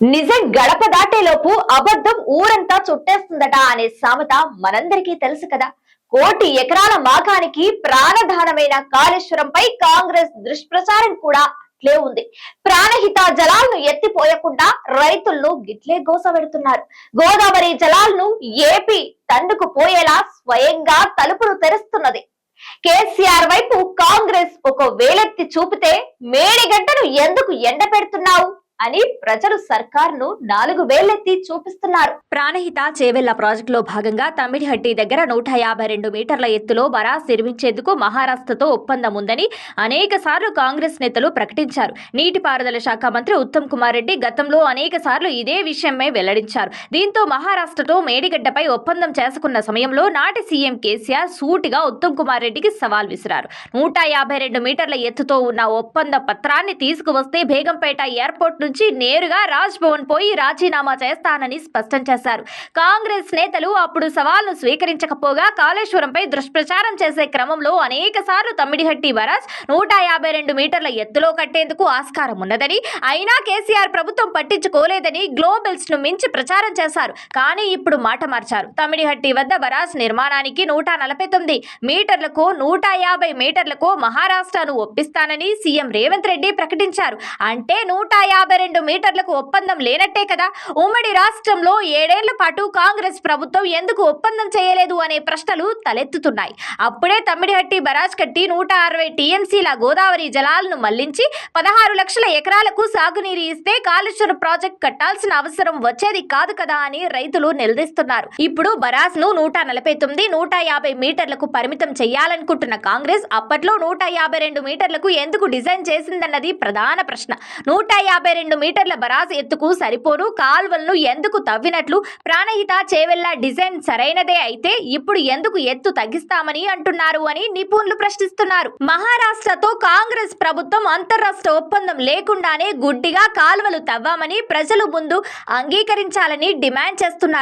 నిజం గడప దాటేలోపు అబద్ధం ఊరంతా చుట్టేస్తుందట అనే సామెత మనందరికీ తెలుసు కదా. కోటి ఎకరాల మాఘానికి ప్రాణధానమైన కాళేశ్వరంపై కాంగ్రెస్ దుష్ప్రచారం కూడా అట్లే ఉంది. ప్రాణహిత జలాలను ఎత్తిపోయకుండా రైతులను గిట్లే గోసపెడుతున్నారు గోదావరి జలాలను ఏపీ తండుకు పోయేలా స్వయంగా తలుపులు తెరుస్తున్నది. కేసీఆర్ వైపు కాంగ్రెస్ ఒక వేలెత్తి చూపితే మేడిగడ్డను ఎందుకు ఎండ పెడుతున్నావు అని ప్రజలు సర్కార్ను నాలుగు వేలెత్తి చూపిస్తున్నారు. ప్రాణహిత చేవెళ్ళ ప్రాజెక్టులో భాగంగా తమిడిహట్టి దగ్గర నూట యాభై రెండు మీటర్ల ఎత్తులో బరాస్ నిర్మించేందుకు మహారాష్ట్రతో ఒప్పందం ఉందని అనేక సార్లు కాంగ్రెస్ నేతలు ప్రకటించారు. నీటిపారుదల శాఖ మంత్రి ఉత్తమ్ కుమార్ రెడ్డి గతంలో అనేక సార్లు ఇదే విషయమే వెల్లడించారు. దీంతో మహారాష్ట్రతో మేడిగడ్డపై ఒప్పందం చేసుకున్న సమయంలో నాటి సీఎం కేసీఆర్ సూటిగా ఉత్తమ్ కుమార్ రెడ్డికి సవాల్ విసిరారు. నూట యాభై రెండు మీటర్ల ఎత్తుతో ఉన్న ఒప్పంద పత్రాన్ని తీసుకువస్తే బేగంపేట ఎయిర్పోర్ట్ నుంచి నేరుగా రాజ్ భవన్ పోయి రాజీనామా చేస్తానని స్పష్టం చేశారు. కాంగ్రెస్ నేతలు అప్పుడు సవాల్ను స్వీకరించకపోగా కాళేశ్వరంపై దుష్ప్రచారం చేసే క్రమంలో అనేక సార్లు తమ్మిడిహట్టి వరాజ్ నూట యాభై రెండు మీటర్ల ఎత్తులో కట్టేందుకు ఆస్కారం ఉన్నదని అయినా కేసీఆర్ ప్రభుత్వం పట్టించుకోలేదని గ్లోబల్స్ను మించి ప్రచారం చేశారు. కానీ ఇప్పుడు మాట మార్చారు. తమిడిహట్టి వద్ద వరాజ్ నిర్మాణానికి నూట నలభై తొమ్మిది మీటర్లకు నూట యాభై మీటర్లకు మహారాష్ట్రను ఒప్పిస్తానని సీఎం రేవంత్ రెడ్డి ప్రకటించారు. అంటే నూట యాభై రెండు మీటర్లకు ఒప్పందం లేనట్టే కదా? ఉమ్మడి రాష్ట్రంలో ఏడేళ్ళ పాటు కాంగ్రెస్ ప్రభుత్వం ఎందుకు ఒప్పందం చేయలేదు అనే ప్రశ్నలు తలెత్తుతున్నాయి. అప్పుడే తమ్మిడిహట్టి బరాజ్ కట్టి నూట అరవై టీఎంసీల గోదావరి జలాలను మళ్ళించి పదహారు లక్షల ఎకరాలకు సాగునీరు ఇస్తే కాళేశ్వరం ప్రాజెక్ట్ కట్టాల్సిన అవసరం వచ్చేది కాదు కదా అని రైతులు నిలదీస్తున్నారు. ఇప్పుడు బరాజ్ను నూట నలభై తొమ్మిది నూట యాభై మీటర్లకు పరిమితం చేయాలనుకుంటున్న కాంగ్రెస్ అప్పట్లో నూట యాభై రెండు మీటర్లకు ఎందుకు డిజైన్ చేసిందన్నది ప్రధాన ప్రశ్న. నూట యాభై రెండు రెండు మీటర్ల బరాజ్ ఎత్తుకు సరిపోను. కాల్వలను ఎందుకు తవ్వినట్లు? ప్రాణహిత చేవెళ్ళ డిజైన్ సరైనదే అయితే ఇప్పుడు ఎందుకు ఎత్తు తగ్గిస్తామని అంటున్నారు అని నిపుణులు ప్రశ్నిస్తున్నారు. మహారాష్ట్రతో కాంగ్రెస్ ప్రభుత్వం అంతర్రాష్ట్ర ఒప్పందం లేకుండానే గుడ్డిగా కాల్వలు తవ్వామని ప్రజలు ముందు అంగీకరించాలని డిమాండ్ చేస్తున్నారు.